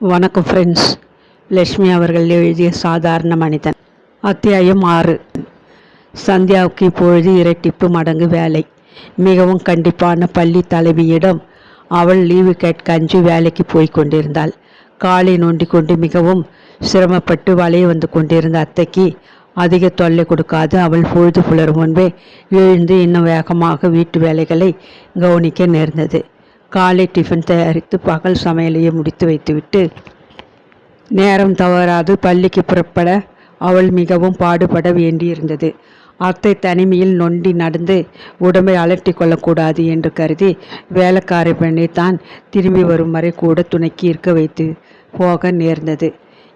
வணக்கம் ஃப்ரெண்ட்ஸ் லக்ஷ்மி அவர்கள் எழுதிய சாதாரண மனிதன். அத்தியாயம் ஆறு. சந்தியாவுக்கு இப்பொழுது இரட்டிப்பு மடங்கு வேலை. மிகவும் கண்டிப்பான பள்ளி தலைவியிடம் அவள் லீவு கேட்க அஞ்சு வேலைக்கு போய் கொண்டிருந்தாள். காலை நோண்டி கொண்டு மிகவும் சிரமப்பட்டு வளைய வந்து கொண்டிருந்த அத்தைக்கு அதிக தொல்லை கொடுக்காது. அவள் பொழுது புலரும் முன்பே எழுந்து இன்னும் வேகமாக வீட்டு வேலைகளை கவனிக்க நேர்ந்தது. காலை டிஃபன் தயாரித்து பகல் சமையலையே முடித்து வைத்துவிட்டு நேரம் தவறாது பள்ளிக்கு புறப்பட அவள் மிகவும் பாடுபட வேண்டியிருந்தது. அத்தை தனிமையில் நொண்டி நடந்து உடம்பை அலட்டி கொள்ளக்கூடாது என்று கருதி வேலைக்கார பெண்ணை தான் திரும்பி வரும் வரை கூட துணைக்கி இருக்க வைத்து போக நேர்ந்தது.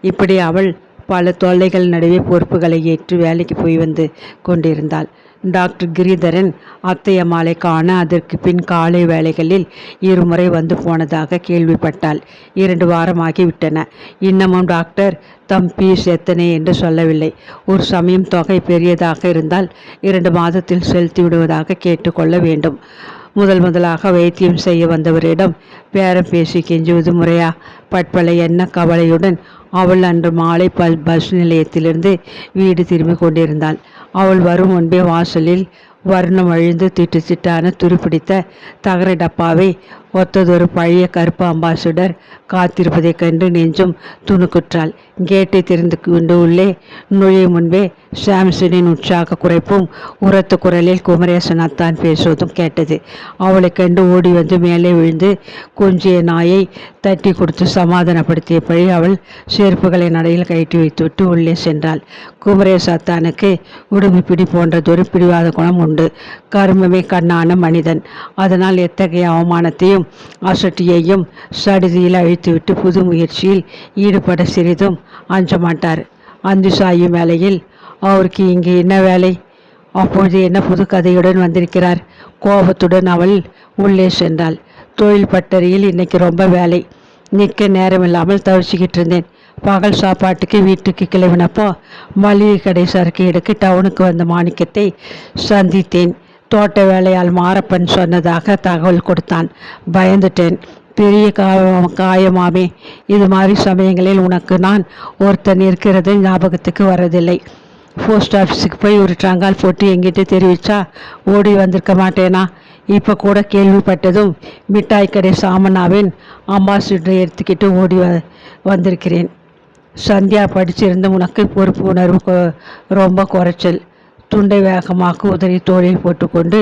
இப்படி அவள் பல தொல்லைகள் நடுவே பொறுப்புகளை ஏற்று வேலைக்கு போய் வந்து கொண்டிருந்தாள். டாக்டர் கிரிதரன் அத்தையம்மாளை காண அதற்கு பின் காலை வேளைகளில் இருமுறை வந்து போனதாக கேள்விப்பட்டாள். இரண்டு வாரமாகிவிட்டன. இன்னமும் டாக்டர் தம் பீஸ் எத்தனை என்று சொல்லவில்லை. ஒரு சமயம் தொகை பெரியதாக இருந்தால் இரண்டு மாதத்தில் செலுத்தி விடுவதாக கேட்டுக்கொள்ள வேண்டும். முதல் முதலாக வைத்தியம் செய்ய வந்தவரிடம் பேரம் பேசி கெஞ்சுவது முறையா? பட்பலை என்ன கவலையுடன் அவள் அன்று மாலை ப பஸ் நிலையத்திலிருந்து வீடு திரும்பி கொண்டிருந்தாள். அவள் வரும் முன்பே வாசலில் வர்ணம் அழிந்து திட்டு திட்டான துருப்பிடித்த தகர டப்பாவை ஒத்ததொரு பழைய கருப்பு அம்பாசுடர் காத்திருப்பதைக் கண்டு நெஞ்சும் துணுக்குற்றாள். கேட்டை திறந்து கொண்டு உள்ளே நுழையும் முன்பே சாம்சனின் உற்சாக குறைப்பும் உரத்த குரலில் குமரேசன் அத்தான் பேசுவதும் கேட்டது. அவளை கண்டு ஓடி வந்து மேலே விழுந்து கொஞ்சிய நாயை தட்டி கொடுத்து சமாதானப்படுத்தியபடி அவள் செருப்புகளை நடையில் கழட்டி வைத்துவிட்டு உள்ளே சென்றாள். குமரேச அத்தானுக்கு பிடி போன்றதொரு பிடிவாத குணம் உண்டு. கருமமே கண்ணான மனிதன். அதனால் எத்தகைய அவமானத்தையும் அசட்டியையும் சடுதியில் அழித்துவிட்டு புது முயற்சியில் ஈடுபட சிறிதும் அஞ்ச மாட்டார் அந்தி சாயும் வேலையில் அவருக்கு இங்கு என்ன வேலை? அப்பொழுது என்ன புது கதையுடன் வந்திருக்கிறார்? கோபத்துடன் அவள் உள்ளே சென்றாள். தொழில் பட்டறையில் இன்னைக்கு ரொம்ப வேலை. நிற்க நேரமில்லாமல் தவிச்சிக்கிட்டு இருந்தேன். பகல் சாப்பாட்டுக்கு வீட்டுக்கு கிளம்பினப்போ மளிகை கடை சரக்கு எடுக்க டவுனுக்கு வந்த மாணிக்கத்தை சந்தித்தேன். தோட்ட வேலையால் மாரப்பன் சொன்னதாக தகவல் கொடுத்தான். பயந்துட்டேன். பெரிய காயமாமே. இது மாதிரி சமயங்களில் உனக்கு நான் ஒருத்தன் இருக்கிறது ஞாபகத்துக்கு வரதில்லை போஸ்ட் ஆஃபீஸுக்கு போய் ஒரு ட்ரங்கால் போட்டு எங்கிட்ட தெரிவிச்சா ஓடி வந்திருக்க மாட்டேனா? இப்போ கூட கேள்விப்பட்டதும் மிட்டாய் கடை சாமனாவின் அம்பாசிடரை எடுத்துக்கிட்டு ஓடி வ வந்திருக்கிறேன். சந்தியா படிச்சிருந்த உனக்கு பொறுப்பு உணர்வு கொ- ரொம்ப குறைச்சல். துண்டை வேகமாக உதறி தோளில் போட்டுக்கொண்டு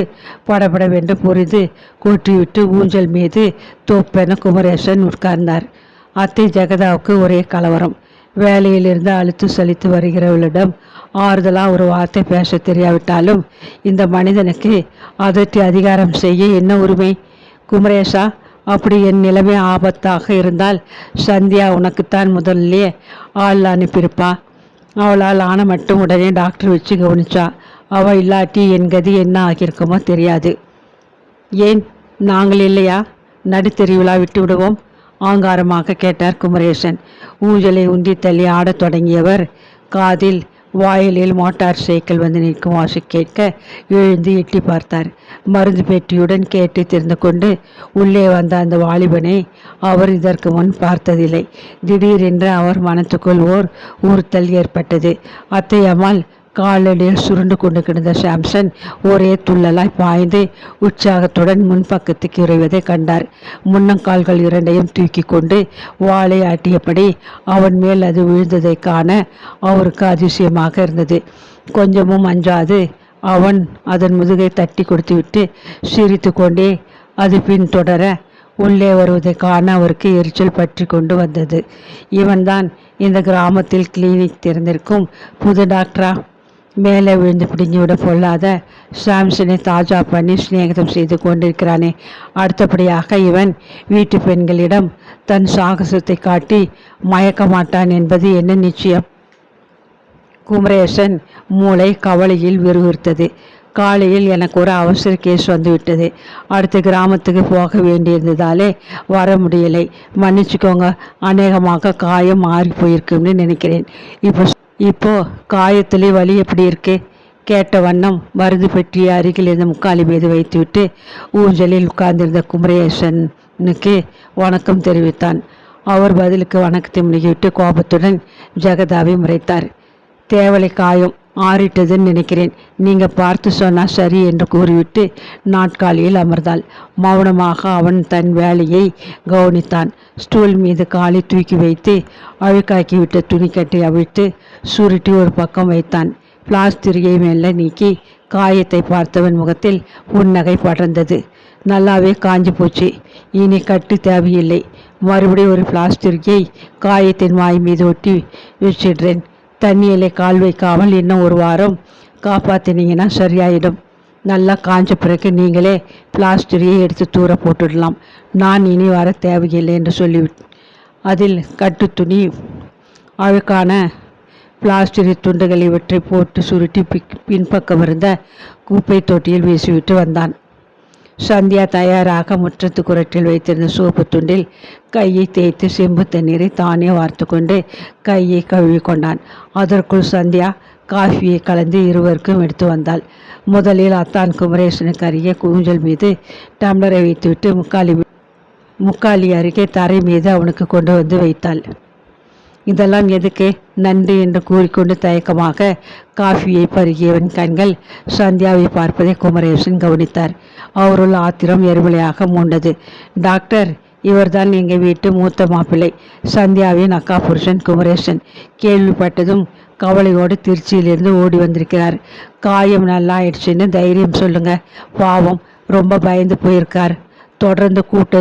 படபடவென்று புரிந்து கூட்டிவிட்டு ஊஞ்சல் மீது தோப்பென குமரேசன் உட்கார்ந்தார். அத்தை ஜெகதாவுக்கு ஒரே கலவரம். வேலையிலிருந்து அழுத்து சலித்து வருகிறவளிடம் ஆறுதலாக ஒரு வார்த்தை பேச தெரியாவிட்டாலும் இந்த மனிதனுக்கு அதட்டி அதிகாரம் செய்ய என்ன உரிமை? குமரேசா அப்படி என் நிலைமை ஆபத்தாக இருந்தால் சந்தியா உனக்குத்தான் முதல்லே ஆள் அனுப்பியிருப்பா. அவளால் ஆன மட்டும் உடனே டாக்டர் வச்சு கவனிச்சா. அவள் இல்லாட்டி என் கதி என்ன ஆகியிருக்குமோ தெரியாது. ஏன்? நாங்கள் இல்லையா? நடுத்தெருவிழா விட்டு விடுவோம்? ஆங்காரமாக கேட்டார் குமரேசன். ஊஞ்சலை உந்தி தள்ளி ஆடத் தொடங்கியவர் காதில் வாயிலில் மோட்டார் சைக்கிள் வந்து நிற்கும் வாசி கேட்க எழுந்து எட்டி பார்த்தார். மருந்து பெட்டியுடன் கேட்டு தெரிந்து கொண்டு உள்ளே வந்த அந்த வாலிபனை அவர் இதற்கு முன் பார்த்ததில்லை. திடீரென்று அவர் மனத்துக்குள் ஓர் உறுத்தல் ஏற்பட்டது. அத்தையம்மாள் காலடியில் சுருண்டு கொண்டு கிடந்த சாம்சன் ஒரே துள்ளலாய் பாய்ந்து உற்சாகத்துடன் முன்பக்கத்துக்கு இறைவதை கண்டார். முன்னங்கால்கள் இரண்டையும் தூக்கி கொண்டு வாளை ஆட்டியபடி அவன் மேல் அது விழுந்ததை காண அவருக்கு அதிசயமாக இருந்தது. கொஞ்சமும் அஞ்சாது அவன் அதன் முதுகை தட்டி கொடுத்துவிட்டு சிரித்து கொண்டே அது பின்தொடர உள்ளே வருவதை காண அவருக்கு எரிச்சல் பற்றி கொண்டு வந்தது. இவன்தான் இந்த கிராமத்தில் கிளினிக் திறந்திருக்கும் புது டாக்டரா மேலே விழுந்து பிடுங்கிவிட பொல்லாத சாம்சனை தாஜா பண்ணி சிநேகிதம் செய்து கொண்டிருக்கிறானே. அடுத்தபடியாக இவன் வீட்டு பெண்களிடம் தன் சாகசத்தை காட்டி மயக்க மாட்டான் என்பது என்ன நிச்சயம்? குமரேசன் மூளை கவலையில் விறுவிறுத்தது. காலையில் எனக்கு ஒரு அவசர கேஸ் வந்துவிட்டது. அடுத்த கிராமத்துக்கு போக வேண்டியிருந்ததாலே வர முடியலை. மன்னிச்சுக்கோங்க அநேகமாக காயம் மாறி போயிருக்குன்னு நினைக்கிறேன். இப்போ இப்போ காயத்திலே வலி எப்படி இருக்கு? கேட்ட வண்ணம் மருந்து பெற்றிய அருகில் இருந்த முக்காலி மீது வைத்துவிட்டு ஊஞ்சலில் உட்கார்ந்திருந்த குமரேசனுக்கு வணக்கம் தெரிவித்தான். அவர் பதிலுக்கு வணக்கத்தை முழுகிவிட்டு கோபத்துடன் ஜெகதாவை முறைத்தார். தேவலை காயம் ஆறிட்டதுன்னு நினைக்கிறேன். நீங்க பார்த்து சொன்னா சரி என்று கூறிவிட்டு நாட்காலியில் அமர்ந்தாள். மௌனமாக அவன் தன் வேலையை கவனித்தான். ஸ்டூல் மீது காலை தூக்கி வைத்து அழுக்காக்கிவிட்ட துணிக்கட்டை அவிழ்த்து சுருட்டி ஒரு பக்கம் வைத்தான். பிளாஸ்திரியை மெல்ல நீக்கி காயத்தை பார்த்தவன் முகத்தில் புன்னகை படர்ந்தது. நல்லாவே காஞ்சி போச்சு. இனி கட்டு தேவையில்லை. மறுபடியும் ஒரு பிளாஸ்டிக்கை காயத்தின் வாய் மீது ஒட்டி வச்சிடுறேன் தண்ணியிலே கால் வைக்காமல் இன்னும் ஒரு வாரம் காப்பாற்றினீங்கன்னா சரியாயிடும். நல்லா காஞ்ச பிறகு நீங்களே பிளாஸ்டரியை எடுத்து தூர போட்டுடலாம். நான் இனி வர தேவையில்லை என்று சொல்லிவிட் அதில் கட்டு துணி அழுக்கான பிளாஸ்டிக் துண்டுகளை இவற்றை போட்டு சுருட்டி பின்பக்கம் இருந்த குப்பை தொட்டியில் வீசிவிட்டு வந்தான். சந்தியா தயாராக முற்றத்து குரட்டில் வைத்திருந்த சோப்பு துண்டில் கையை தேய்த்து செம்பு தண்ணீரை தானே வார்த்து கொண்டு கையை கழுவி கொண்டான் அதற்குள் சந்தியா காஃபியை கலந்து இருவருக்கும் எடுத்து வந்தாள். முதலில் அத்தான் குமரேசனுக்கு அருகே கூஞ்சல் மீது டம்ளரை வைத்துவிட்டு முக்காலி முக்காலி அருகே தரை மீது அவனுக்கு கொண்டு வந்து வைத்தாள். இதெல்லாம் எதுக்கு? நன்றி என்று கூறிக்கொண்டு தயக்கமாக காஃபியை பருகியவன் கண்கள் சந்தியாவை பார்ப்பதை குமரேசன் கவனித்தார். அவருள் ஆத்திரம் எருமலையாக மூண்டது. டாக்டர் இவர்தான் எங்கள் வீட்டு மூத்த மாப்பிள்ளை. சந்தியாவின் அக்கா புருஷன் குமரேசன். கேள்விப்பட்டதும் கவலையோடு திருச்சியிலிருந்து ஓடி வந்திருக்கிறார். காயம் நல்லா ஆயிடுச்சுன்னு தைரியம் சொல்லுங்க. பாவம் ரொம்ப பயந்து போயிருக்கார். தொடர்ந்து கூட்டு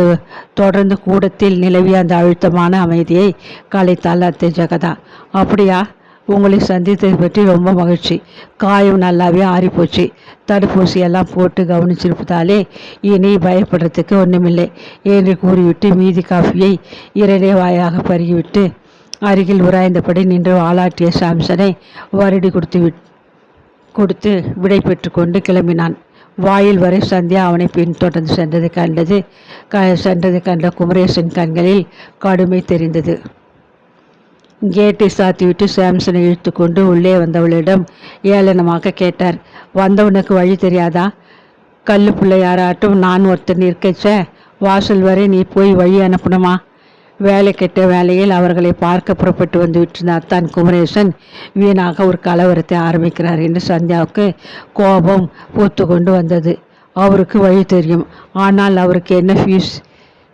தொடர்ந்து கூடத்தில் நிலவிய அந்த அழுத்தமான அமைதியை கலைத்தாள் அத்தை ஜெகதா. அப்படியா? உங்களை சந்தித்ததை பற்றி ரொம்ப மகிழ்ச்சி. காயம் நல்லாவே ஆறிப்போச்சு. தடுப்பூசி எல்லாம் போட்டு கவனிச்சிருப்பதாலே இனி பயப்படுறதுக்கு ஒன்றுமில்லை என்று கூறிவிட்டு மீதி காஃபியை இரண்டே வாயாக பருகிவிட்டு அருகில் உராய்ந்தபடி நின்று வாலாட்டிய சாம்சனை வருடி கொடுத்து விட் கொடுத்து விடை பெற்றுக்கொண்டு கிளம்பினான். வாயில் வரை சந்தியா அவனை பின்தொடர்ந்து சென்றது கண்டது. க சென்றது கண்ட குமரேசன் கண்களில் கடுமை தெரிந்தது. கேட்டை சாத்திவிட்டு சாம்சனை இழுத்து கொண்டு உள்ளே வந்தவளிடம் ஏளனமாக கேட்டார் வந்தவனுக்கு வழி தெரியாதா? கல்லு பிள்ளை யாராட்டும் நான் ஒருத்தன் நிற்கச்ச வாசல் வரை நீ போய் வழி அனுப்பணுமா? வேலை கெட்ட வேலையில் அவர்களை பார்க்க புறப்பட்டு வந்து விட்டிருந்த அத்தான் குமரேசன் வீணாக ஒரு கலவரத்தை ஆரம்பிக்கிறார் என்று சந்தியாவுக்கு கோபம் பூத்து கொண்டு வந்தது. அவருக்கு வழி தெரியும். ஆனால் அவருக்கு என்ன ஃபீஸ்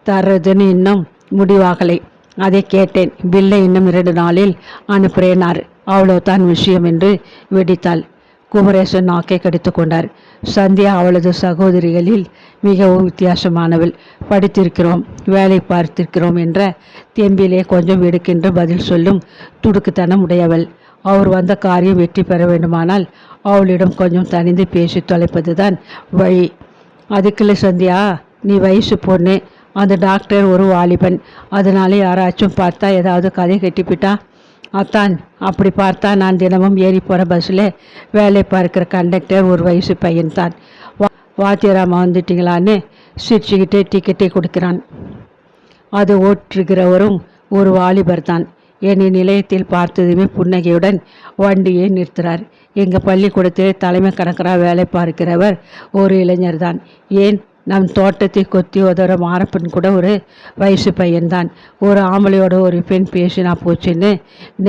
தர்றதுன்னு இன்னும் முடிவாகலை. அதை கேட்டேன். பில்லை இன்னும் இரண்டு நாளில் அனுப்புகிறேனார் அவ்வளோதான் விஷயம் என்று வெடித்தாள். குமரேசன் நாக்கை கடித்து கொண்டார். சந்தியா அவளது சகோதரிகளில் மிகவும் வித்தியாசமானவள். படித்திருக்கிறோம் வேலை பார்த்திருக்கிறோம் என்ற தெம்பிலே கொஞ்சம் எடுக்கின்ற பதில் சொல்லும் துடுக்குத்தனம் உடையவள். அவர் வந்த காரியம் வெற்றி பெற வேண்டுமானால் அவளிடம் கொஞ்சம் தனிந்து பேசி தொலைப்பதுதான் வழி. அதுக்குள்ள சந்தியா நீ வயசு பொண்ணு. அந்த டாக்டர் ஒரு வாலிபன். அதனால யாராச்சும் பார்த்தா ஏதாவது கதை கட்டிப்பிட்டா? அத்தான் அப்படி பார்த்தா நான் தினமும் ஏறி போகிற பஸ்ஸில் வேலை பார்க்குற கண்டக்டர் ஒரு வயசு பையன்தான் வா வாத்தியராமா வந்துட்டிங்களான்னு சிரிச்சுக்கிட்டே டிக்கெட்டை கொடுக்கிறான். அது ஓட்டுகிறவரும் ஒரு வாலிபர் தான். என்னை நிலையத்தில் பார்த்ததுமே புன்னகையுடன் வண்டியை நிறுத்துகிறார் எங்கள் பள்ளிக்கூடத்தில் தலைமை கணக்கராக வேலை பார்க்கிறவர் ஒரு இளைஞர் தான். ஏன் நம் தோட்டத்தை கொத்தி உதவுற மாரப்பன் கூட ஒரு வயசு பையன்தான். ஒரு ஆம்பளையோட ஒரு பெண் பேசினா போச்சுன்னு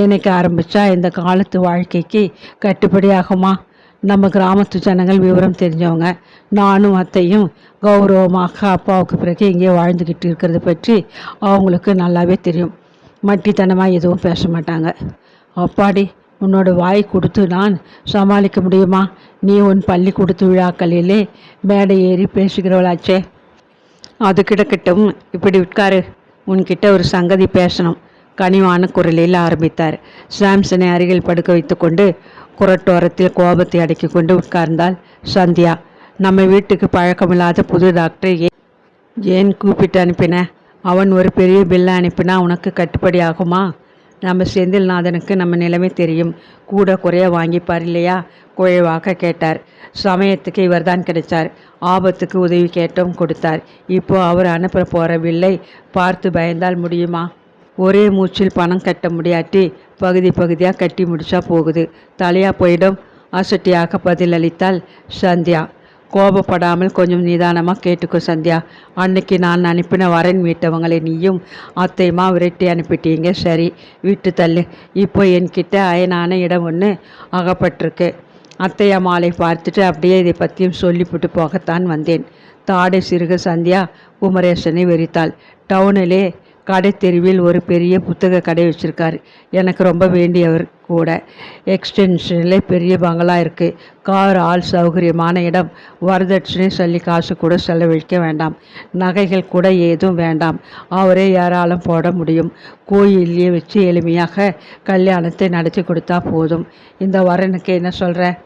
நினைக்க ஆரம்பித்தா இந்த காலத்து வாழ்க்கைக்கு கட்டுப்படி ஆகுமா நம்ம கிராமத்து ஜனங்கள் விவரம் தெரிஞ்சவங்க. நானும் அத்தையும் கௌரவமாக அப்பாவுக்கு பிறகு இங்கே வாழ்ந்துக்கிட்டு இருக்கிறத பற்றி அவங்களுக்கு நல்லாவே தெரியும். மட்டித்தனமாக எதுவும் பேச மாட்டாங்க. அப்பாடி உன்னோட வாய் கொடுத்து நான் சமாளிக்க முடியுமா? நீ உன் பள்ளிக்கூடத்து விழாக்களிலே மேடை ஏறி பேசுகிறவளாச்சே. அது கிடக்கட்டும். இப்படி உட்காரு. உன்கிட்ட ஒரு சங்கதி பேசணும். கனிவான குரலில் ஆரம்பித்தார். சாம்சனை அருகில் படுக்க வைத்துக்கொண்டு குரட்டோரத்தில் கோபத்தை அடக்கி கொண்டு உட்கார்ந்தாள் சந்தியா. நம்ம வீட்டுக்கு பழக்கமில்லாத புது டாக்டரை ஏன் ஏன் கூப்பிட்டு அனுப்பின? அவன் ஒரு பெரிய பில்லை அனுப்பினா உனக்கு கட்டுப்படி ஆகுமா? நம்ம செந்தில்நாதனுக்கு நம்ம நிலைமை தெரியும். கூட குறைய வாங்கிப்பார் இல்லையா? குழைவாக கேட்டார். சமயத்துக்கு இவர்தான் கிடைச்சார். ஆபத்துக்கு உதவி கேட்டும் கொடுத்தார். இப்போ அவர் அனுப்ப போகிறவில்லை பார்த்து பயந்தால் முடியுமா? ஒரே மூச்சில் பணம் கட்ட முடியாட்டி பகுதி பகுதியாக கட்டி முடிச்சா போகுது. தலையாக போயிடும். அசட்டியாக பதிலளித்தாள் சந்தியா கோபப்படாமல் கொஞ்சம் நிதானமாக கேட்டுக்கோ சந்தியா. அன்னைக்கு நான் அனுப்பின வரன் வீட்டவங்களை நீயும் அத்தையுமா விரட்டி அனுப்பிட்டீங்க. சரி விட்டு தள்ளு. இப்போ என்கிட்ட அயனான இடம் ஒன்று அகப்பட்டிருக்கு. அத்தையா மாலை பார்த்துட்டு அப்படியே இதை பற்றியும் சொல்லிவிட்டு போகத்தான் வந்தேன். தாடை சிறுக சந்தியா குமரேசனை வெறித்தாள். டவுனிலே கடை தெருவில் ஒரு பெரிய புத்தக கடை வச்சுருக்காரு. எனக்கு ரொம்ப வேண்டியவர் கூட. எக்ஸ்டென்ஷனில் பெரிய பங்களா இருக்குது கார் ஆள் சௌகரியமான இடம். வரதட்சணை சொல்லி காசு கூட செலவழிக்க வேண்டாம். நகைகள் கூட ஏதும் வேண்டாம். அவரே யாராலும் போட முடியும். கோயிலே வச்சு எளிமையாக கல்யாணத்தை நடத்தி கொடுத்தா போதும். இந்த வரனுக்கு என்ன சொல்கிற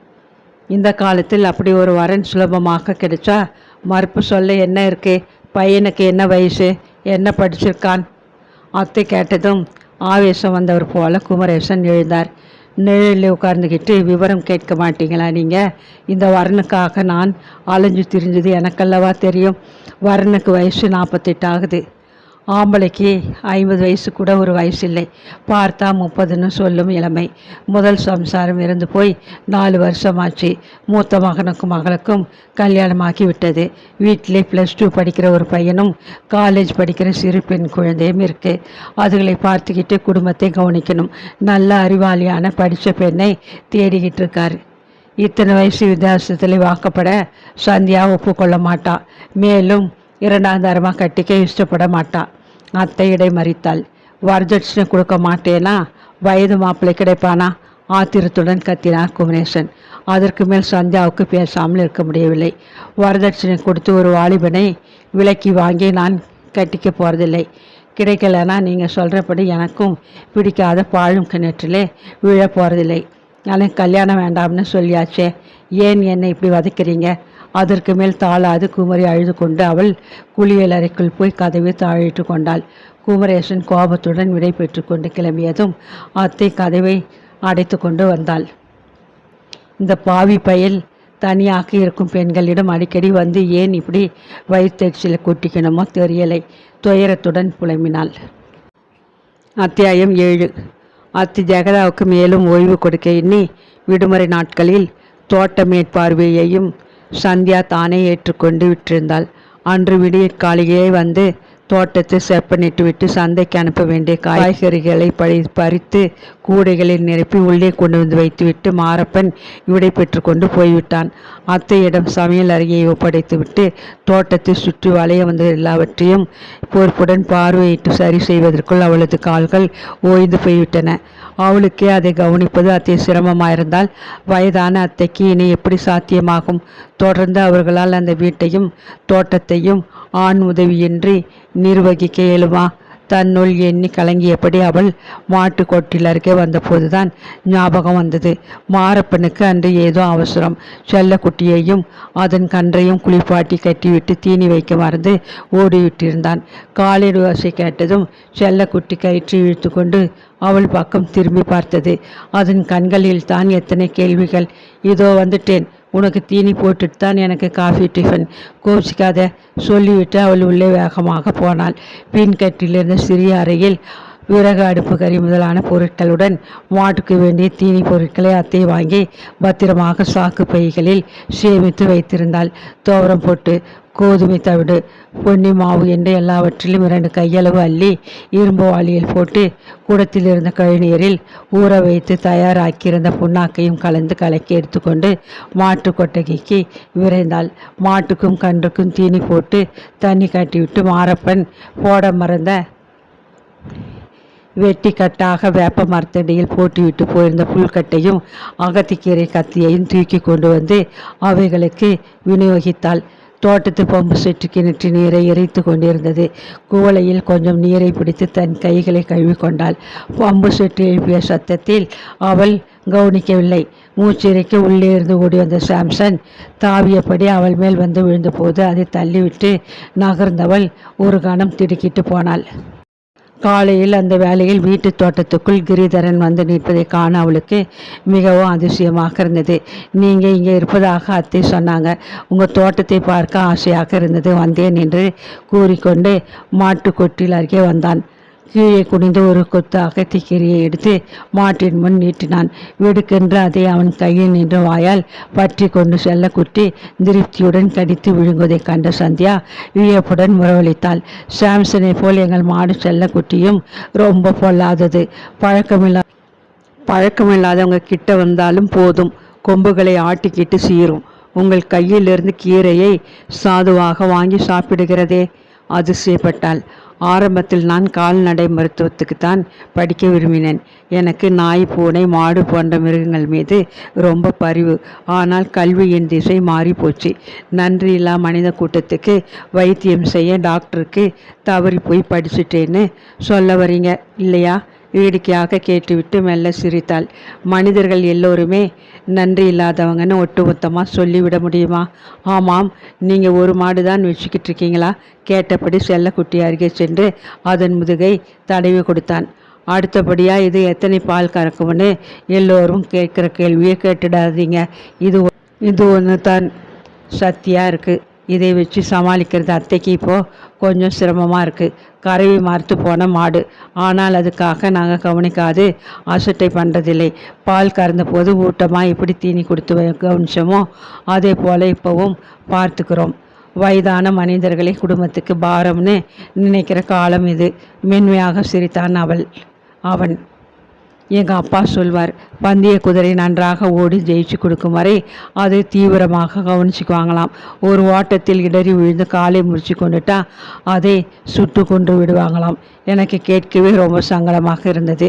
இந்த காலத்தில் அப்படி ஒரு வரன் சுலபமாக கிடைச்சா மறுப்பு சொல்ல என்ன இருக்குது பையனுக்கு என்ன வயசு? என்ன படிச்சிருக்கான்? அத்தை கேட்டதும் ஆவேசம் வந்தவர் போல குமரேசன் எழுந்தார். நிழலில் உட்கார்ந்துக்கிட்டு விவரம் கேட்க மாட்டீங்களா நீங்கள் இந்த வரனுக்காக நான் அலைஞ்சு திரிஞ்சது எனக்கல்லவா தெரியும்? வரனுக்கு வயசு நாற்பத்தெட்டு ஆகுது. ஆம்பளைக்கு ஐம்பது வயசு கூட ஒரு வயசு இல்லை பார்த்தா முப்பதுன்னு சொல்லும் இளமை. முதல் சம்சாரம் இருந்து போய் நாலு வருஷமாச்சு. மூத்த மகனுக்கும் மகளுக்கும் கல்யாணமாக்கி விட்டது வீட்டிலே ப்ளஸ் டூ படிக்கிற ஒரு பையனும் காலேஜ் படிக்கிற சிறு பெண் குழந்தையும் இருக்குது அதுகளை பார்த்துக்கிட்டு குடும்பத்தை கவனிக்கணும். நல்ல அறிவாளியான படித்த பெண்ணை தேடிக்கிட்டு இருக்காரு. இத்தனை வயசு வித்தியாசத்தில் வாக்கப்பட சந்தியா ஒப்புக்கொள்ள மாட்டான் மேலும் இரண்டாவது தரமாக கட்டிக்க இஷ்டப்பட மாட்டான் அத்தை இடை மறித்தாள். வரதட்சணை கொடுக்க மாட்டேனா? வயது மாப்பிள்ளை கிடைப்பானா? ஆத்திரத்துடன் கத்தினார் குமரேசன். அதற்கு மேல் சந்தியாவுக்கு பேசாமல் இருக்க முடியவில்லை. வரதட்சணை கொடுத்து ஒரு வாலிபனை விலக்கி வாங்கி நான் கட்டிக்க போகிறதில்லை கிடைக்கலன்னா நீங்கள் சொல்கிறபடி எனக்கும் பிடிக்காத பாழும் கிணற்றிலே விழ போகிறதில்லை எனக்கு கல்யாணம் வேண்டாம்னு சொல்லியாச்சே. ஏன் என்னை இப்படி வதைக்கிறீங்க? அதற்கு மேல் தாளாது குமரி அழுது கொண்டு அவள் குளியல் அறைக்குள் போய் கதவை தாழிட்டு கொண்டாள். குமரேசன் கோபத்துடன் விடை பெற்று கொண்டு கிளம்பியதும் அத்தை கதவை அடைத்து கொண்டு வந்தாள். இந்த பாவி பயல் தனியாக இருக்கும் பெண்களிடம் அடிக்கடி வந்து ஏன் இப்படி வயிற்றுச்சியில் கொட்டிக்கணுமோ தெரியலை. துயரத்துடன் புலம்பினாள். அத்தியாயம் ஏழு. அத்தி ஜெகதாவுக்கு மேலும் ஓய்வு கொடுக்க எண்ணி விடுமுறை நாட்களில் தோட்ட மேற்பார்வையையும் சந்தியா தானே ஏற்றுக்கொண்டு விட்டிருந்தாள். அன்று விடியற்காலையே வந்து தோட்டத்தை செப்பனிட்டு விட்டு சந்தைக்கு அனுப்ப வேண்டிய காய்கறிகளை பறி பறித்து கூடைகளில் நிரப்பி உள்ளே கொண்டு வந்து வைத்துவிட்டு மாரப்பன் விடை பெற்று கொண்டு போய்விட்டான். அத்தையிடம் சமையல் அறையை ஒப்படைத்துவிட்டு தோட்டத்தை சுற்றி வளைய வந்த எல்லாவற்றையும் பொறுப்புடன் பார்வையிட்டு சரி செய்வதற்குள் அவளது கால்கள் ஓய்ந்து போய்விட்டன. அவளுக்கே அதை கவனிப்பது அத்தை சிரமமாயிருந்தால் வயதான அத்தைக்கு இனி எப்படி சாத்தியமாகும்? தொடர்ந்து அவர்களால் அந்த வீட்டையும் தோட்டத்தையும் ஆண் உதவியின்றி நிர்வகிக்க இயலுமா? தன்னுள் எண்ணி கலங்கியபடி அவள் மாட்டு கொட்டில் அருகே வந்தபோதுதான் ஞாபகம் வந்தது. மாரப்பனுக்கு அன்று ஏதோ அவசரம். செல்லக்குட்டியையும் அதன் கன்றையும் குளிப்பாட்டி கட்டிவிட்டு தீனி வைக்க மறந்து ஓடிவிட்டிருந்தான். காலிடு ஓசை கேட்டதும் செல்லக்குட்டி கயிற்று இழுத்து கொண்டு அவள் பக்கம் திரும்பி பார்த்தது. அதன் கண்களில் தான் எத்தனை கேள்விகள். இதோ வந்துட்டேன். உனக்கு தீனி போட்டுட்டு தான் எனக்கு காஃபி டிஃபன் கோபிச்சிக்காத. சொல்லிவிட்டு அவள் உள்ளே வேகமாக போனாள். பின்கட்டிலிருந்த சிறிய அறையில் விறகு அடுப்பு கறி முதலான பொருட்களுடன் மாட்டுக்கு வேண்டிய தீனி பொருட்களை அத்தை வாங்கி பத்திரமாக சாக்கு பைகளில் சேமித்து வைத்திருந்தாள். தோவரம் போட்டு கோதுமை தவிடு பொன்னி மாவு என்று எல்லாவற்றிலும் இரண்டு கையளவு அள்ளி இரும்பு வாளியில் போட்டு கூடத்தில் இருந்த கழிநீரில் ஊற வைத்து தயாராக்கியிருந்த புண்ணாக்கையும் கலந்து கலக்கி எடுத்துக்கொண்டு மாட்டு கொட்டகைக்கு விரைந்தாள். மாட்டுக்கும் கன்றுக்கும் தீனி போட்டு தண்ணி கட்டிவிட்டு மாரப்பன் போட மறந்த வெட்டி கட்டாக வேப்ப மரத்தடியில் போட்டிவிட்டு போயிருந்த புல்கட்டையும் அகத்திக்கீரை கத்தியையும் தூக்கி கொண்டு வந்து அவைகளுக்கு விநியோகித்தாள். தோட்டத்து பம்பு செட்டு கிணற்று நீரை இறைத்து கொண்டிருந்தது. குவளையில் கொஞ்சம் நீரை பிடித்து தன் கைகளை கழுவிக்கொண்டாள் பம்பு செட்டு எழுப்பிய சத்தத்தில் அவள் கவனிக்கவில்லை. மூச்சிறைக்க உள்ளே இருந்து ஓடி வந்த சாம்சன் தாவியபடி அவள் மேல் வந்து விழுந்தபோது அதை தள்ளிவிட்டு நகர்ந்தவள் ஒரு கணம் திடுக்கிட்டு போனாள். காலையில் அந்த வேலையில் வீட்டு தோட்டத்துக்குள் கிரிதரன் வந்து நிற்பதை காண அவளுக்கு மிகவும் அதிசயமாக இருந்தது. நீங்கள் இங்கே இருப்பதாக அத்தை சொன்னாங்க. உங்கள் தோட்டத்தை பார்க்க ஆசையாக இருந்தது. வந்தேன் என்று கூறிக்கொண்டு மாட்டுக்கொட்டில் அருகே வந்தான். கீழே குனிந்து ஒரு கொத்து அகத்திக்கீரியை எடுத்து மாட்டின் முன் நீட்டினான். வெடுக்கென்று அதை அவன் கையில் நின்ற வாயால் பற்றி கொண்டு செல்ல குட்டி திருப்தியுடன் கடித்து விழுங்குவதைக் கண்ட சந்தியா வியப்புடன் முறவளித்தாள் சாம்சனை போல் எங்கள் மாடு செல்ல குட்டியும் ரொம்ப பொல்லாதது. பழக்கமில்லா பழக்கமில்லாதவங்க கிட்ட வந்தாலும் போதும். கொம்புகளை ஆட்டிக்கிட்டு சீரும். உங்கள் கையிலிருந்து கீரையை சாதுவாக வாங்கி சாப்பிடுகிறதே. அதிசயப்பட்டாள். ஆரம்பத்தில் நான் கால்நடை மருத்துவத்துக்கு தான் படிக்க விரும்பினேன். எனக்கு நாய் பூனை மாடு போன்ற மிருகங்கள் மீது ரொம்ப பரிவு. ஆனால் கல்வியின் திசை மாறி போச்சு நன்றியில்லா மனித கூட்டத்துக்கு வைத்தியம் செய்ய டாக்டருக்கு தவறி போய் படிச்சுட்டேன்னு சொல்ல வரீங்க இல்லையா? வேடிக்கையாக கேட்டுவிட்டு மெல்ல சிரித்தாள். மனிதர்கள் எல்லோருமே நன்றி இல்லாதவங்கன்னு ஒட்டுமொத்தமாக சொல்லிவிட முடியுமா? ஆமாம் நீங்கள் ஒரு மாடு தான் வச்சுக்கிட்டு இருக்கீங்களா கேட்டபடி செல்லக்குட்டி அருகே சென்று அதன் முதுகை தடவி கொடுத்தான். அடுத்தபடியாக இது எத்தனை பால் கறக்கும்னு எல்லோரும் கேட்குற கேள்வியை கேட்டுடாதீங்க. இது ஒ- இது ஒன்று தான் சத்தியாக இருக்குது இதை வச்சு சமாளிக்கிறது அத்தைக்கு இப்போது கொஞ்சம் சிரமமாக இருக்குது கறவை மறுத்து போன மாடு. ஆனால் அதுக்காக நாங்கள் கவனிக்காது அசட்டை பண்ணுறதில்லை பால் கறந்த போது ஊட்டமாக எப்படி தீனி கொடுத்து கவனிச்சோமோ அதே போல் இப்போவும் பார்த்துக்கிறோம். வயதான மனிதர்களை குடும்பத்துக்கு பாரம்னு நினைக்கிற காலம் இது. மென்மையாக சிரித்தான் அவள் அவன். எங்கள் அப்பா சொல்வார் பந்தய குதிரை நன்றாக ஓடி ஜெயிச்சு கொடுக்கும் வரை அதை தீவிரமாக கவனிச்சுக்குவாங்களாம். ஒரு ஓட்டத்தில் இடறி விழுந்து காலை முறிச்சு கொண்டுட்டா அதை சுட்டு கொண்டு விடுவாங்களாம். எனக்கு கேட்கவே ரொம்ப சங்கடமாக இருந்தது.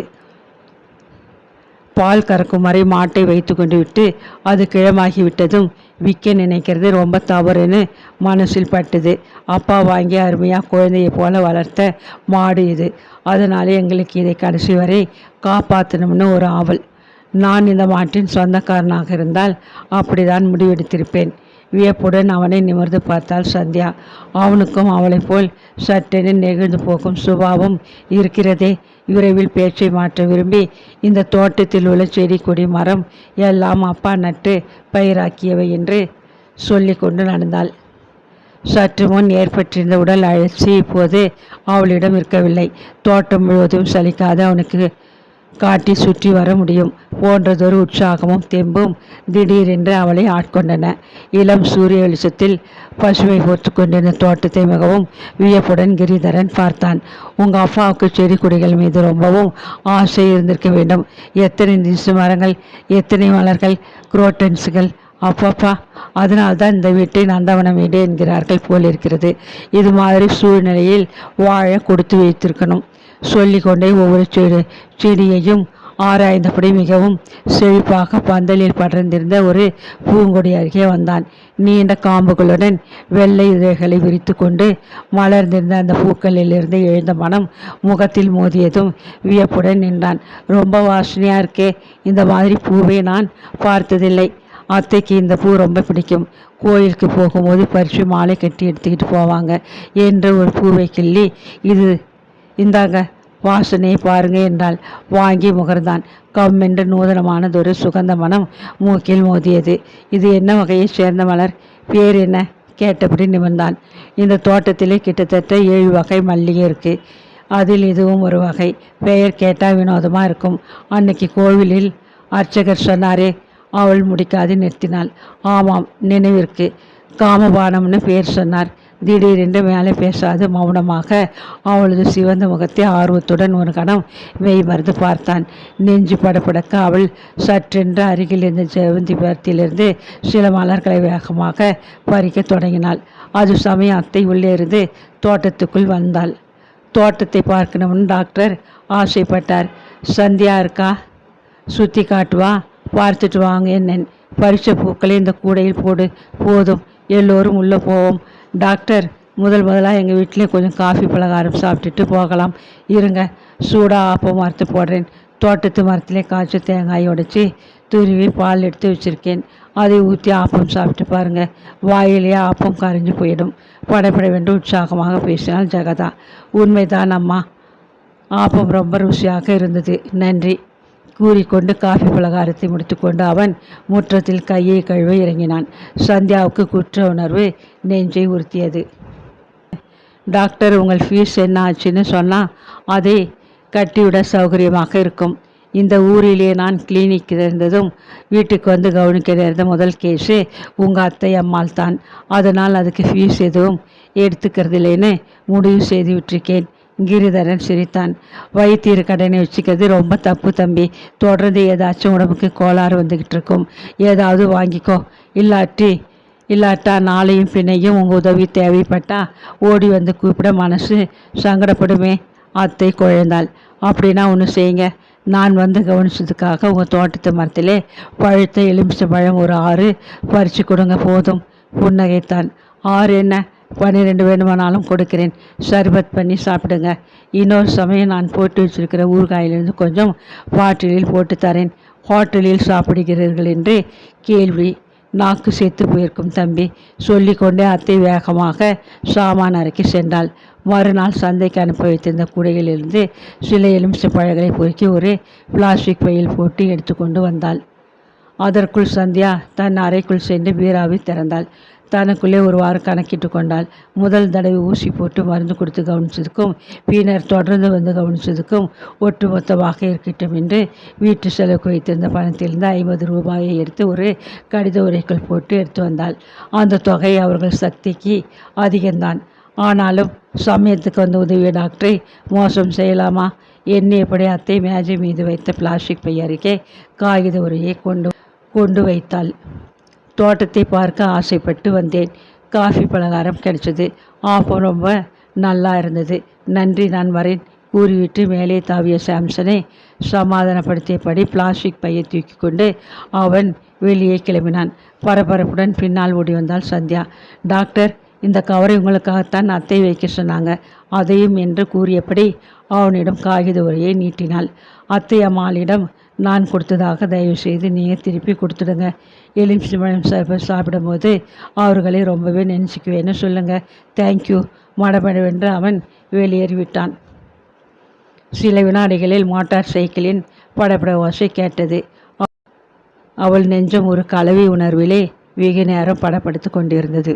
பால் கறக்கும் வரை மாட்டை வைத்து கொண்டு விட்டு அது கிழமாகிவிட்டதும் விற்க நினைக்கிறது ரொம்ப தவறுன்னு மனசில் பட்டுது. அப்பா வாங்கி அருமையாக குழந்தையை போல வளர்த்த மாடு இது. அதனால் எங்களுக்கு இதை கடைசி வரை காப்பாற்றணும்னு ஒரு ஆவல். நான் இந்த மாட்டின் சொந்தக்காரனாக இருந்தால் அப்படிதான் முடிவெடுத்திருப்பேன். வியப்புடன் அவனை நிமிர்ந்து பார்த்தாள் சந்தியா. அவனுக்கும் அவளைப் போல் சட்டென நெகிழ்ந்து போகும் சுபாவம் இருக்கிறதே. விரைவில் பேச்சை மாற்ற விரும்பி இந்த தோட்டத்தில் உள்ள செடி கொடி மரம் எல்லாம் அப்பா நட்டு பயிராக்கியவை என்று சொல்லிக்கொண்டு நடந்தாள். சற்று முன் ஏற்பட்டிருந்த உடல் அழற்சி இப்போது அவளிடம் இருக்கவில்லை. தோட்டம் முழுவதும் சலிக்காத அவனுக்கு காட்டி சுற்றி வர முடியும். போன்றதொரு உற்சாகமும் தெம்பும் திடீரென்று அவளை ஆட்கொண்டன. இளம் சூரிய வெளிச்சத்தில் பசுவை போர்த்து கொண்டிருந்த தோட்டத்தை மிகவும் வியப்புடன் கிரிதரன் பார்த்தான். உங்கள் அப்பாவுக்கு செடி கொடிகள் மீது ரொம்பவும் ஆசை இருந்திருக்க வேண்டும். எத்தனை நிசு மரங்கள் எத்தனை மலர்கள் குரோட்டன்ஸுகள். அப்பப்பா அதனால்தான் இந்த வீட்டை நந்தவனம் வீடு என்கிறார்கள் போலிருக்கிறது. இது மாதிரி சூழ்நிலையில் வாழ கொடுத்து வைத்திருக்கணும். சொல்லிக்கொண்டே ஒவ்வொரு செடி செடியையும் ஆராய்ந்தபடி மிகவும் செழிப்பாக பந்தலில் படர்ந்திருந்த ஒரு பூங்கொடி அருகே வந்தான். நீண்ட காம்புகளுடன் வெள்ளை இதழ்களை விரித்து கொண்டு மலர்ந்திருந்த அந்த பூக்களிலிருந்து எழுந்த மனம் முகத்தில் மோதியதும் வியப்புடன் நின்றான். ரொம்ப வாசனையாக இருக்கே இந்த மாதிரி பூவை நான் பார்த்ததில்லை. அத்தைக்கு இந்த பூ ரொம்ப பிடிக்கும். கோயிலுக்கு போகும்போது பறித்து மாலை கட்டி எடுத்துக்கிட்டு போவாங்க என்று ஒரு பூவை கிள்ளி இது இந்தாங்க வாசனையை பாருங்க என்றால் வாங்கி முகர்ந்தான். கம்மென்று நூதனமானதொரு சுகந்த மனம் மூக்கில் மோதியது. இது என்ன வகையைச் சேர்ந்த மலர்? பேர் என்ன? கேட்டபடி நிமிர்ந்தான். இந்த தோட்டத்திலே கிட்டத்தட்ட ஏழு வகை மல்லிகை இருக்குது அதில் இதுவும் ஒரு வகை. பெயர் கேட்டால் வினோதமாக இருக்கும். அன்னைக்கு கோவிலில் அர்ச்சகர் சொன்னாரே அவள் முடிக்காது நிறுத்தினாள். ஆமாம் நினைவிற்கு. காமபானம்னு பேர் சொன்னார். திடீரென்று மேலே பேசாது மௌனமாக. அவளது சிவந்த முகத்தை ஆர்வத்துடன் ஒரு கணம் மெய் மறந்து பார்த்தான். நெஞ்சு படபடக்க அவள் சற்றென்று அருகில் இருந்த ஜெவந்தி பரத்திலிருந்து சில மலர்களை வேகமாக பறிக்கத் தொடங்கினாள். அது சமயம் அத்தை உள்ளே இருந்து தோட்டத்துக்குள் வந்தாள். தோட்டத்தை பார்க்கணும்னு டாக்டர் ஆசைப்பட்டார். சந்தியா இருக்கா? சுற்றி காட்டுவா பார்த்துட்டு வாங்க என்னன் பறிச்ச பூக்களை இந்த கூடையில் போடு போதும். எல்லோரும் உள்ளே போவோம். டாக்டர் முதல் முதலாக எங்கள் வீட்டிலே கொஞ்சம் காஃபி பலகாரம் சாப்பிட்டுட்டு போகலாம். இருங்க சூடாக ஆப்பம் வறுத்து போடுறேன். தோட்டத்து மரத்திலே காய்ச்ச தேங்காய் உடைச்சி துருவி பால் எடுத்து வச்சுருக்கேன். அதை ஊற்றி ஆப்பம் சாப்பிட்டு பாருங்கள் வாயிலேயே ஆப்பம் கரைஞ்சு போயிடும். படபடவென்று உற்சாகமாக பேசினாள் ஜெகதா. உண்மைதான் அம்மா. ஆப்பம் ரொம்ப ருசியாக இருந்தது. நன்றி. கூறிக்கொண்டு காஃபி பலகாரத்தை முடித்துக்கொண்டு அவன் முற்றத்தில் கையை கழுவ இறங்கினான். சந்தியாவுக்கு குற்ற உணர்வு நெஞ்சை உறுத்தியது. டாக்டர் உங்கள் ஃபீஸ் என்ன ஆச்சுன்னு சொன்னால் அதை கட்டிவிட சௌகரியமாக இருக்கும். இந்த ஊரிலே நான் கிளினிக் இருந்ததும் வீட்டுக்கு வந்து கவனிக்க நேர்ந்த முதல் கேஸு உங்கள் அத்தை அம்மாள் தான் அதனால் அதுக்கு ஃபீஸ் எதுவும் எடுத்துக்கிறதில்லேன்னு முடிவு செய்து விட்டிருக்கேன். கிரிதரன் சிரித்தான். வைத்தியர் கடனை வச்சுக்கிறது ரொம்ப தப்பு தம்பி. தொடர்ந்து ஏதாச்சும் உடம்புக்கு கோளாறு வந்துக்கிட்டு இருக்கும் ஏதாவது வாங்கிக்கோ. இல்லாட்டி இல்லாட்டா நாளையும் பின்னையும் உங்கள் உதவி தேவைப்பட்டா ஓடி வந்து கூப்பிட மனசு சங்கடப்படுமே. அத்தை குழந்தாள். அப்படின்னா ஒன்று செய்யுங்க. நான் வந்து கவனிச்சதுக்காக உங்கள் தோட்டத்து மரத்திலே பழுத்த எலுமிச்சை பழம் ஒரு ஆறு பறித்து கொடுங்க போதும். புன்னகைத்தான். ஆறு என்ன? பன்னிரெண்டு வேணுமானாலும் கொடுக்கிறேன். சர்பத் பண்ணி சாப்பிடுங்க. இன்னொரு சமயம் நான் போட்டு வச்சிருக்கிற ஊறுகாயிலிருந்து கொஞ்சம் பாட்டிலில் போட்டு தரேன். ஹோட்டலில் சாப்பிடுகிறீர்கள் என்று கேள்வி நாக்கு செத்து போயிருக்கும் தம்பி. சொல்லிக்கொண்டே அத்தை வேகமாக சாமான் அறைக்கு சென்றாள். மறுநாள் சந்தைக்கு அனுப்ப வைத்திருந்த குடையிலிருந்து சில எலுமிச்சை பழங்களை பொறுக்கி ஒரு பிளாஸ்டிக் பையில் போட்டு எடுத்துக்கொண்டு வந்தாள். அதற்குள் சந்தியா தன் அறைக்குள் சென்று பீராவை திறந்தாள். தனக்குள்ளே ஒரு வாரம் கணக்கிட்டு கொண்டாள் முதல் தடவை ஊசி போட்டு மருந்து கொடுத்து கவனித்ததுக்கும் பின்னர் தொடர்ந்து வந்து கவனித்ததுக்கும் ஒட்டுமொத்தமாக இருக்கட்டும் என்று வீட்டு செலவுக்கு வைத்திருந்த பணத்திலிருந்து ஐம்பது ரூபாயை எடுத்து ஒரு கடித உரைக்குள் போட்டு எடுத்து வந்தாள். அந்த தொகை அவர்கள் சக்திக்கு அதிகம்தான். ஆனாலும் சமயத்துக்கு வந்து உதவிய டாக்டரை மோசம் செய்யலாமா? எண்ணியபடி அத்தை மேஜை மீது வைத்த பிளாஸ்டிக் பையருக்கே காகித உரையை கொண்டு கொண்டு வைத்தாள். தோட்டத்தை பார்க்க ஆசைப்பட்டு வந்தேன். காஃபி பலகாரம் கிடைச்சது. ஆஃபம் ரொம்ப நல்லா இருந்தது. நன்றி நான் வரேன். கூறிவிட்டு மேலே தாவிய சாம்சனை சமாதானப்படுத்தியபடி பிளாஸ்டிக் பையை தூக்கி கொண்டு அவன் வெளியே கிளம்பினான். பரபரப்புடன் பின்னால் ஓடி வந்தாள் சந்தியா. டாக்டர் இந்த கவரை உங்களுக்காகத்தான் அத்தை வைக்க சொன்னாங்க. அதையும் என்று கூறியபடி அவனிடம் காகித உரையை நீட்டினாள். அத்தை அம்மாளிடம் நான் கொடுத்ததாக தயவு செய்து நீங்கள் திருப்பி கொடுத்துடுங்க. எலுமிச்சம்பழம் சர்பத் சாப்பிடும்போது அவர்களை ரொம்பவே நினச்சிக்குவேன்னு சொல்லுங்கள் தேங்க்யூ மடமடவென்று அவன் வெளியேறிவிட்டான். சில வினாடிகளில் மோட்டார் சைக்கிளின் படப்பட ஓசை கேட்டது. அவள் நெஞ்சம் ஒரு கலவி உணர்விலே வெகு நேரம் படப்படுத்து கொண்டிருந்தது.